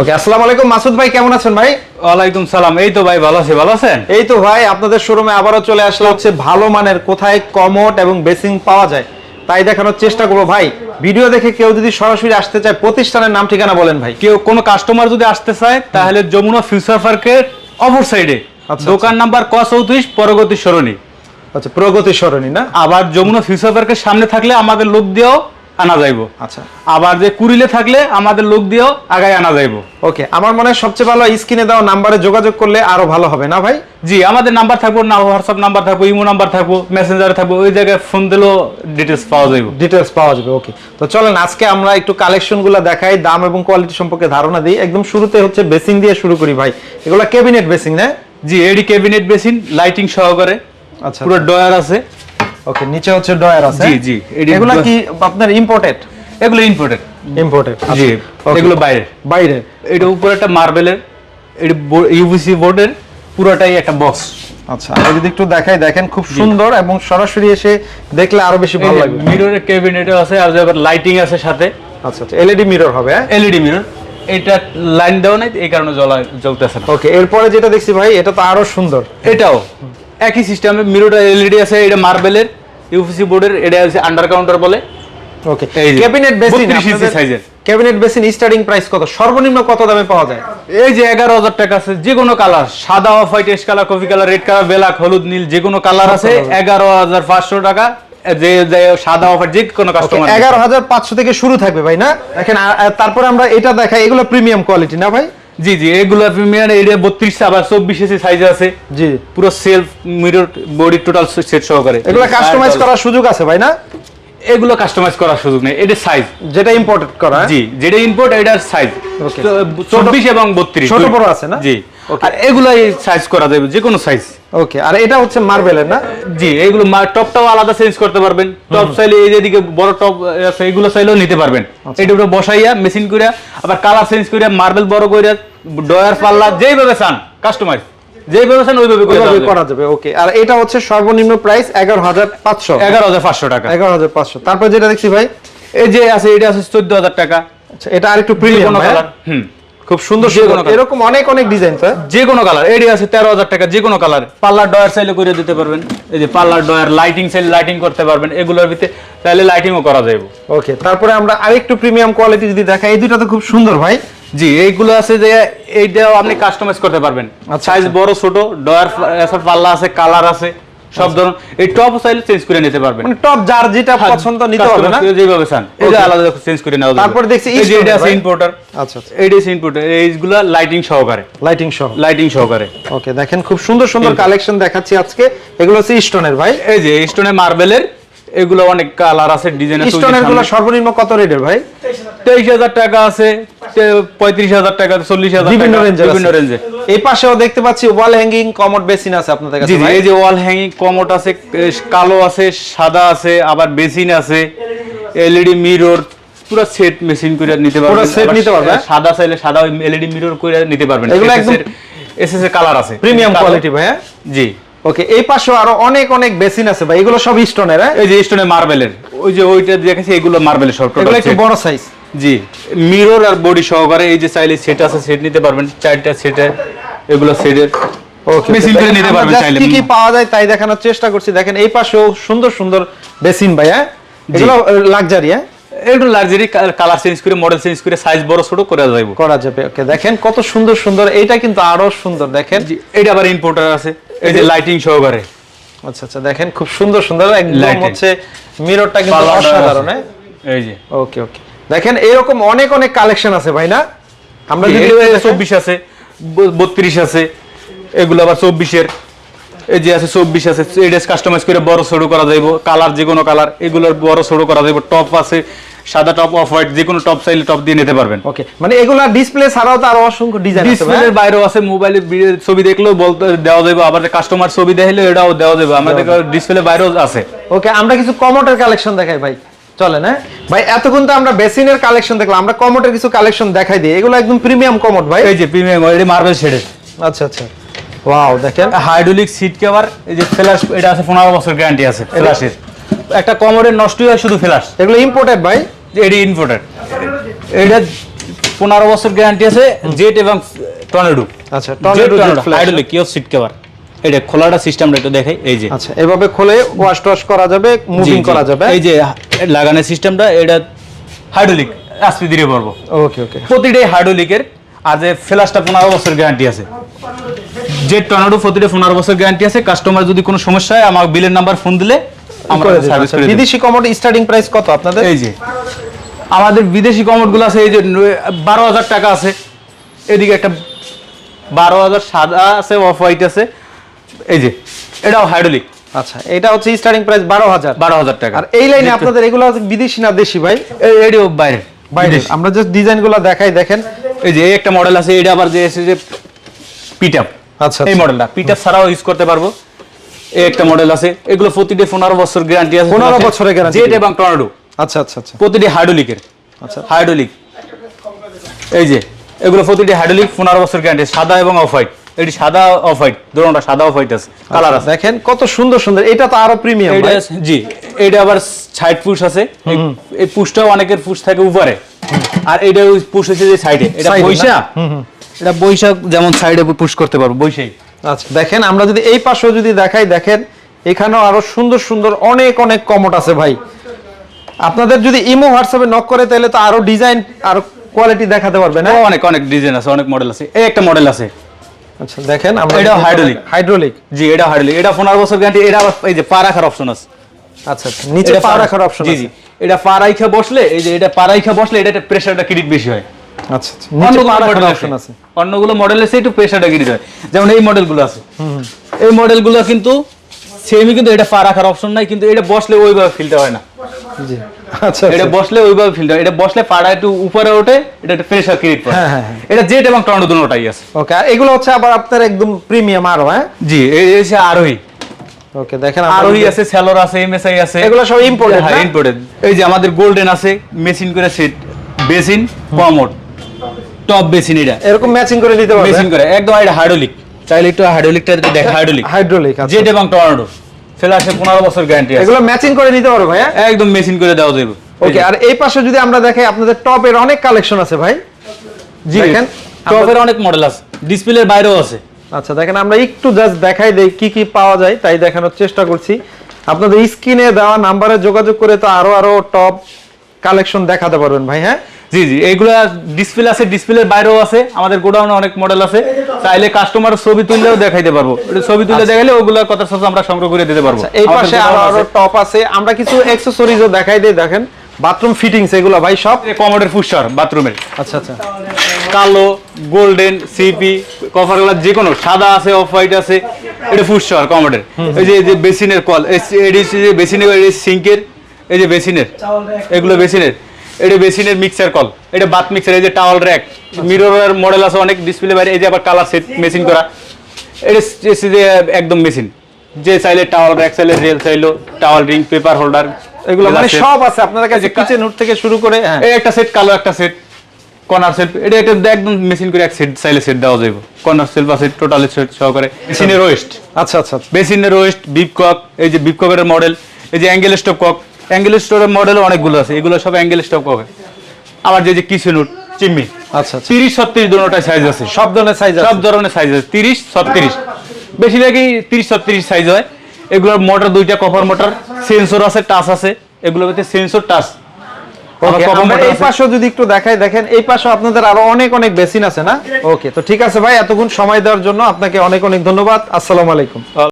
ওকে আসসালামু আলাইকুম। মাসুদ ভাই কেমন আছেন ভাই? ওয়ালাইকুম সালাম। এই তো ভাই ভালো আছি ভালো আছেন? এই তো ভাই আপনাদের শোরুমে আবারও চলে আসলাম হচ্ছে ভালো মানের কোথায় কমোড এবং বেসিং পাওয়া যায় তাই দেখানোর চেষ্টা করব। ভাই ভিডিও দেখে কেউ যদি সরাসরি আসতে চায় প্রতিষ্ঠানের নাম ঠিকানা বলেন ভাই। কেউ কোনো কাস্টমার যদি আসতে চায় তাহলে যমুনা ফিউচার পার্কের অপর সাইডে আচ্ছা, দোকান নাম্বার ক চৌত্রিশ পরবর্তী সরণি। আচ্ছা প্রগতি সরণি না? আবার যমুনা ফিউচার পার্কের সামনে থাকলে আমাদের লোক দিয়েও আনা যাইব। আচ্ছা। আবার যে কুড়িলে থাকলে আমাদের লোক দিয়েও আগায় আনা যাইব। ওকে আমার মনে হয় সবচেয়ে ভালো স্ক্রিনে দেওয়া নাম্বারে যোগাযোগ করলে আরও ভালো হবে না ভাই? জি আমাদের নাম্বার থাকব না হোয়াটসঅ্যাপ নাম্বার থাকব ইমো নাম্বার থাকব মেসেঞ্জারে থাকব ওই জায়গায় ফোন দিলেও ডিটেলস পাওয়া যাইব। ডিটেলস পাওয়া যাবে ওকে তো চলেন আজকে আমরা একটু কালেকশনগুলো দেখাই দাম এবং কোয়ালিটি সম্পর্কে ধারণা দিই। একদম শুরুতে হচ্ছে বেসিং দিয়ে শুরু করি ভাই। এগুলো ক্যাবিনেট বেসিং না? জি এডি ক্যাবিনেট বেসিন লাইটিং সহকারে। আচ্ছা। পুরো ডয়ার আছে। ওকে নিচে হচ্ছে ডয়ার আছে। জি, জি, এগুলো কি আপনার ইম্পোর্টেড এগুলো ইম্পোর্টেড ইম্পোর্টেড জি এগুলো বাইরে বাইরে এটা উপরে একটা মার্বেলের এটা ইউভিসি বোর্ডের পুরোটাই একটা বক্স আচ্ছা আমি যদি একটু দেখাই দেখেন খুব সুন্দর এবং সরাসরি এসে দেখলে আরও বেশি ভালো লাগবে। মিররের ক্যাবিনেটও আছে আর যাবার লাইটিং আছে সাথে। আচ্ছা আচ্ছা এলইডি মিরর হবে হ্যাঁ? এলইডি মিরর এটা লাইন দেওয়া নাই এই কারণে জ্বলা জ্বলতেছে না। ওকে এরপরে যেটা দেখছি ভাই এটা তো আরও সুন্দর। এটাও। একই সিস্টেমে মিররটা এলইডি আছে এটা মার্বেলের ইউভিসি বোর্ডের এটা আছে আন্ডার কাউন্টার বলে। ওকে ক্যাবিনেট বেসিন 32 ইঞ্চি সাইজের। ক্যাবিনেট বেসিন স্টার্টিং প্রাইস কত? সর্বনিম্ন কত দামে পাওয়া যায়? এই যে এগারো হাজার টাকা আছে যে কোনো কালার সাদা off white ash colour coffee colour red colour black হলুদ নীল যে কোনো কালার আছে। এগারো হাজার পাঁচশো টাকা যে সাদা অফ যে কোনো কাস্টমার এগারো হাজার পাঁচশো থেকে শুরু থাকবে ভাই না? দেখেন তারপরে আমরা এটা দেখাই এগুলো প্রিমিয়াম কোয়ালিটি না ভাই? জি জি এগুলো প্রিমিয়ার এরিয়া বত্রিশ আবার চব্বিশ এসি সাইজ আছে। জি। পুরো shelf mirror body total set সহকারে। এগুলো কাস্টমাইজ করার সুযোগ আছে ভাই না? এগুলো কাস্টমাইজ করার সুযোগ নেই এটা সাইজ যেটা ইম্পোর্টেড করা হ্যাঁ? জি যেটা ইম্পোর্ট এটার সাইজ. চব্বিশ এবং বত্রিশ ছোট বড় আছে না? জি. আর এগুলো সাইজ করা যাবে যে কোনো সাইজ ওকে আর এটা হচ্ছে মার্বেলের না? জি এইগুলো টপটাও আলাদা চেঞ্জ করতে পারবেন। টপ চাইলে এই যেদিকে বড় টপ আছে এগুলো চাইলেও নিতে পারবেন। আচ্ছা। এটা বসাইয়া মেশিন করে আবার কালার চেঞ্জ করে মার্বেল বড় করে ডয়ার পাল্লা যেইভাবে চান কাস্টমাইজ যেইভাবে চান ওইভাবে করে যাবে ওকে আর এটা হচ্ছে সর্বনিম্ন প্রাইস এগারো হাজার পাঁচশো। এগারো হাজার পাঁচশো টাকা। এগারো হাজার পাঁচশো। তারপর যেটা দেখছি ভাই এই যে আছে এটা আছে চোদ্দ হাজার টাকা। আচ্ছা এটা আর একটু প্রিমিয়াম কালার হুম। খুব সুন্দর এরকম অনেক অনেক ডিজাইন স্যার যে কোনো কালার এডি আছে তেরো হাজার টাকা যে কোনো কালার পার্লার ডয়ার চাইলে করে দিতে পারবেন। এই যে পার্লার ডয়ার লাইটিং চাইলে লাইটিং করতে পারবেন। এগুলোর ভিতরে চাইলে লাইটিংও করা যাবে ওকে তারপরে আমরা আরেকটু প্রিমিয়াম কোয়ালিটি যদি দেখাই এই দুটো তো খুব সুন্দর ভাই। জি এইগুলো আছে যে এইটাও আপনি কাস্টমাইজ করতে পারবেন। আচ্ছা, সাইজ বড় ছোট ডয়ার পাল্লা আছে কালার আছে সব ধরুন এই টপ চাইলে চেঞ্জ করে নিতে পারবেন। মানে টপ যার যেটা পছন্দ নিতে হবে না? যেভাবে চান এটা Okay. আলাদা চেঞ্জ করে যাবে। তারপরে দেখছি এই যে এটা আছে। ইম্পোর্টার আচ্ছা আচ্ছা। এইটা আছে ইম্পোর্টার এইগুলো লাইটিং সহকারে। লাইটিং সহ। লাইটিং সহকারে। ওকে দেখেন খুব সুন্দর সুন্দর কালেকশন দেখাচ্ছি আজকে। এগুলো হচ্ছে স্টোনের ভাই। এই যে স্টোনে মার্বেলের এগুলো অনেক কালার আছে ডিজাইন আছে স্টোনেরগুলো সর্বনিম্ন কত রেটের ভাই? তেইশ হাজার টাকা আছে। পঁয়ত্রিশ হাজার টাকা চল্লিশ হাজার বিভিন্ন টাকা বিভিন্ন রেঞ্জে এই পাশেও দেখতে পাচ্ছি ওয়াল হ্যাঙ্গিং কমোড বেসিন আছে আপনাদের কাছে এই যে ওয়াল হ্যাঙ্গিং কমোট আছে কালো আছে সাদা আছে আবার বেসিন আছে এলইডি মিরর পুরো সেট মেশিন করে নিতে পারবেন। পুরো নিতে হ্যাঁ? সাদা চাইলে সাদা এলইডি মিরর করে নিতে পারবেন। এগুলো একদম- এসএস এর কালার আছে। প্রিমিয়াম কোয়ালিটি ভাই হ্যাঁ? জি। ওকে এই পাশেও আরও অনেক অনেক বেসিন আছে ভাই। এগুলো সব স্টোনের হ্যাঁ? এই যে স্টোনে মার্বেলের ওই যে ওইটা দেখেছি এগুলো মার্বেলের সব এগুলো একটু বড় সাইজ জি। মিরর আর বডি সহকারে এই যে চাইলে সেট আছে সেট নিতে পারবেন। চারটা সেটে এগুলো সেটের ওকে মেশিন করে নিতে পারবেন চাইলে। কি কি পাওয়া যায় তাই দেখানোর চেষ্টা করছি। দেখেন এই পাশেও সুন্দর সুন্দর বেসিন ভাই হ্যাঁ এগুলো লাক্সারি হ্যাঁ? একটু লাক্সারি কালার চেঞ্জ করে মডেল চেঞ্জ করে সাইজ বড় ছোট করে যাইব করা যাবে ওকে দেখেন কত সুন্দর সুন্দর। এইটা কিন্তু আরও সুন্দর দেখেন। এটা আবার ইম্পোর্টার আছে। এই যে লাইটিং সহকারে। আচ্ছা আচ্ছা দেখেন খুব সুন্দর সুন্দর। একদম. হচ্ছে মিররটা কিন্তু অসাধারণ হ্যাঁ? এই যে। ওকে ওকে দেখেন এরকম অনেক অনেক কালেকশন আছে ভাই না? আমরা চব্বিশ আছে বত্রিশ আছে এগুলো আবার চব্বিশের। এই যে আছে চব্বিশ আছে এটা কাস্টমাইজ করে বড় ছোট করা যাইব কালার যে কোনো কালার এগুলোর বড় ছোট করা যাইব টপ আছে সাদা টপ অফ হোয়াইট যে কোনো টপ চাইলে টপ দিয়ে নিতে পারবেন। ওকে মানে এগুলা ডিসপ্লে ছাড়াও তো আরও অসংখ্য ডিজাইন আছে ডিসপ্লের বাইরেও আছে মোবাইলে ছবি দেখলেও বলতে দেওয়া যাবে আবার কাস্টমার ছবি দেখলে এটাও দেওয়া যাবে আমাদের ডিসপ্লে বাইরেও আছে। ওকে আমরা কিছু কমোটের কালেকশন দেখাই ভাই। চলেন না ভাই এতক্ষণ তো আমরা বেসিনের কালেকশন দেখলাম আমরা কমোটের কিছু কালেকশন দেখাই দিই। এগুলো একদম প্রিমিয়াম কমোট ভাই। এই যে প্রিমিয়াম এটি মার্বেল শেডের আচ্ছা আচ্ছা। ওয়াও দেখেন। হাইড্রোলিক সিট কভার এই যে ফ্ল্যাশ এটা আছে পনেরো বছর গ্যারান্টি আছে ফ্ল্যাশের একটা কমরের নষ্ট হয় শুধু ফ্ল্যাশ এগুলো ইম্পোর্টেড ভাই? এটি ইনভোটার এটা পনেরো বছর গ্যারান্টি আছে জেট এবং টর্নেডো আচ্ছা টর্নেডো হাইড্রোলিক কিও সিট কভার এটা খোলাটা সিস্টেমটা একটু দেখাই এই যে। আচ্ছা এভাবে খুলে ওয়াশ করা যাবে মুভিং। করা যাবে। এই যে লাগানোর সিস্টেমটা এটা হাইড্রোলিক আসতে ধীরে ওকে ওকে প্রতিটাই হাইড্রোলিকের আর যে ফ্ল্যাশটা পনেরো বছর গ্যারান্টি আছে। জেট টর্নেডো প্রতিটা পনেরো বছর গ্যারান্টি আছে কাস্টমার যদি কোনো সমস্যা হয় আমার বিলের নাম্বার ফোন দিলে আমরা সার্ভিস করে বিদেশি কমোড স্টার্টিং প্রাইস কত আপনাদের? এই যে আমাদের বিদেশি কমোডগুলো আছে এই যে বারো হাজার টাকা আছে। এদিকে একটা বারো হাজার সাদা আছে অফ হোয়াইট আছে। এই যে এটাও হাইড্রোলিক আচ্ছা এটা হচ্ছে স্টার্টিং প্রাইস বারো হাজার। বারো হাজার টাকা। আর এই লাইনে আপনাদের এগুলো বিদেশি না দেশি ভাই? এই এটিও বাইরে। বাইরে। আমরা জাস্ট ডিজাইনগুলো দেখাই দেখেন। এই যে এই একটা মডেল আছে এটা আবার যে এসে যে পিটআপ আচ্ছা এই মডেলটা পিটআপ ছাড়াও ইউজ করতে পারব। এই একটা মডেল আছে এগুলো প্রতিটি পনেরো বছর গ্যারান্টি আছে। 15 বছরের guarantee জেট এবং টর্নেডো আচ্ছা আচ্ছা আচ্ছা। প্রতিটি হাইড্রোলিকের আচ্ছা। হাইড্রোলিক এই যে এগুলো প্রতিটি হাইড্রোলিক পনেরো বছর গ্যারান্টি সাদা এবং অফ হোয়াইট এটি সাদা অফ হোয়াইট সাদা অফ হোয়াইট আছে কালার আছে। দেখেন কত সুন্দর সুন্দর এটা তো আরও প্রিমিয়াম জি এইটা আবার সাইড পুশ আছে এই- পুশটাও অনেকের পুশ থাকে উপরে আর এইটা পুশ হচ্ছে যে সাইডে এটা এটা বৈশাখ যেমন সাইডে পুশ করতে পারব আচ্ছা দেখেন আমরা যদি এই পাশেও যদি দেখাই দেখেন এখানেও আরও সুন্দর সুন্দর অনেক অনেক কমট আছে ভাই। আপনাদের যদি ইমো হোয়াটসঅ্যাপে নক করে তাহলে তো আরও ডিজাইন আরও কোয়ালিটি দেখাতে পারবেন হ্যাঁ অনেক অনেক ডিজাইন আছে অনেক মডেল আছে এই একটা মডেল আছে। আচ্ছা দেখেন আমরা এটাও hydraulic। হাইড্রোলিক জি এটা হাইড্রোলিক এটা পনেরো বছর গ্যারান্টি এটা এই যে পা রাখার অপশন আছে। আচ্ছা আচ্ছা নিচে পা রাখার অপশন আছে। জি। এটা পা রাইখা বসলে এই যে এটা পা রাইখা বসলে এটা প্রেসারটা ক্রিট বেশি হয়। আচ্ছা আচ্ছা নিচে পা রাখার অপশন আছে। অন্যগুলো মডেল আছে একটু প্রেসারটা ক্রিট হয়। যেমন এই মডেলগুলো আছে। এই মডেলগুলো কিন্তু সেমই কিন্তু এটা পা রাখার অপশন নাই কিন্তু এটা বসলে ওইভাবে ফিলটা হয় না। জি। আচ্ছা এটা আচ্ছা। বসলে ওইভাবে হয়। এটা বসলে পাড়া একটু উপরে ওঠে এটা একটা ক্রিয়েট করে। হ্যাঁ, হ্যাঁ, হ্যাঁ। এটা জেট এবং টর্নেডো দুটোটাই আছে। ওকে আর এগুলো হচ্ছে আবার আপনার একদম প্রিমিয়াম আরও হ্যাঁ? জি এই এসে আরোহী। ওকে দেখেন আরোহী আছে স্যালোর আছে এমএসআই আছে। এগুলো সব imported, হ্যাঁ ইম্পোর্টেড এই যে আমাদের গোল্ডেন আছে মেশিন করে set basin commode. Top basin এটা। এরকম ম্যাচিং করে নিতে মেশিন পারবেন করে একদম এটা হাইড্রোলিক চাইলে একটু হাইড্রোলিকটা দেখ হাইড্রোলিক হাইড্রোলিক আচ্ছা। জেট এবং টর্নেডো ফ্ল্যাশে পনেরো বছর গ্যারান্টি এগুলো ম্যাচিং করে নিতে পারো ভাইয়া? একদম মেশিন করে দেওয়া যাবে ওকে আর এই পাশে যদি আমরা দেখাই আপনাদের টপের অনেক কালেকশন আছে ভাই। জি। দেখেন, টপের অনেক মডেল আছে। ডিসপ্লের বাইরেও আছে। আচ্ছা দেখেন আমরা একটু জাস্ট দেখাই দেই কি কি পাওয়া যায় তাই দেখানোর চেষ্টা করছি। আপনাদের স্ক্রিনে দেওয়া নাম্বারে যোগাযোগ করে তো আরও আরও টপ কালেকশন দেখাতে পারবেন ভাই হ্যাঁ জি জি এগুলো ডিসপ্লে আছে ডিসপ্লের বাইরেও আছে আমাদের গোডাউনে অনেক মডেল আছে চাইলে কাস্টমার ছবি তুললেও দেখাইতে পারব। এটা ছবি তুলে দেখাইলে ওগুলোর কথা সব আমরা সংগ্রহ করে দিতে পারব। আচ্ছা, এই পাশে আরও। টপ আছে। আমরা কিছু অ্যাকসেসরিজও দেখাই দেই দেখেন। বাথরুম ফিটিংস এগুলো ভাই সব। এই কমোডের ফুসার বাথরুমের আচ্ছা আচ্ছা। কালো গোল্ডেন সিপি কভার কালার যে কোনো সাদা আছে অফ হোয়াইট আছে এটা ফুসার কমোডের এই যে এই যে বেসিনের কল হচ্ছে যে বেসিনের সিঙ্কের এই যে বেসিনের এগুলো বেসিনের। এটা বেসিনের মিক্সার কল। এটা বাথ মিক্সার এই যে টাওয়াল র্যাক মিররের মডেল আছে অনেক ডিসপ্লে বাইরে এই যে আবার কালার সেট মেশিন করা। এটা যে একদম মেশিন যে চাইলে টাওয়াল র্যাক চাইলে রেল চাইলো টাওয়াল রিং পেপার হোল্ডার এগুলো মানে সব আছে আপনাদের কাছে কিচেন উড থেকে শুরু করে হ্যাঁ। এই একটা সেট কালো একটা সেট কর্নার সেট এটা এটা একদম মেশিন করে এক সেট চাইলে সেট দেওয়া যাবে কর্নার সেলফ আছে টোটাল সেট সহকারে। মেশিনের ওয়েস্ট আচ্ছা আচ্ছা। বেসিনের ওয়েস্ট বিপ কক এই যে বিপ ককের মডেল এই যে অ্যাঙ্গেল স্টপ কক অ্যাঙ্গেল স্টোরের মডেল অনেকগুলো আছে। এগুলো সব অ্যাঙ্গেল স্টপ কক আবার যে যে কিচেন উড চিম্মি আচ্ছা আচ্ছা। তিরিশ ছত্রিশ দুটোটাই সাইজ আছে। সব ধরনের সাইজ সব ধরনের সাইজ আছে। তিরিশ ছত্রিশ। বেশিরভাগই তিরিশ ছত্রিশ সাইজ হয়। এগুলোর মোটর দুইটা কপার মোটর সেন্সর আছে টাচ আছে। এগুলোর ভিতরে সেন্সর টাচ আমরা এই পাশেও যদি একটু দেখাই দেখেন এই পাশে আপনাদের আরও অনেক অনেক বেসিন আছে না? ওকে তো ঠিক আছে ভাই এতক্ষণ সময় দেওয়ার জন্য আপনাকে অনেক অনেক ধন্যবাদ। আসসালামু আলাইকুম।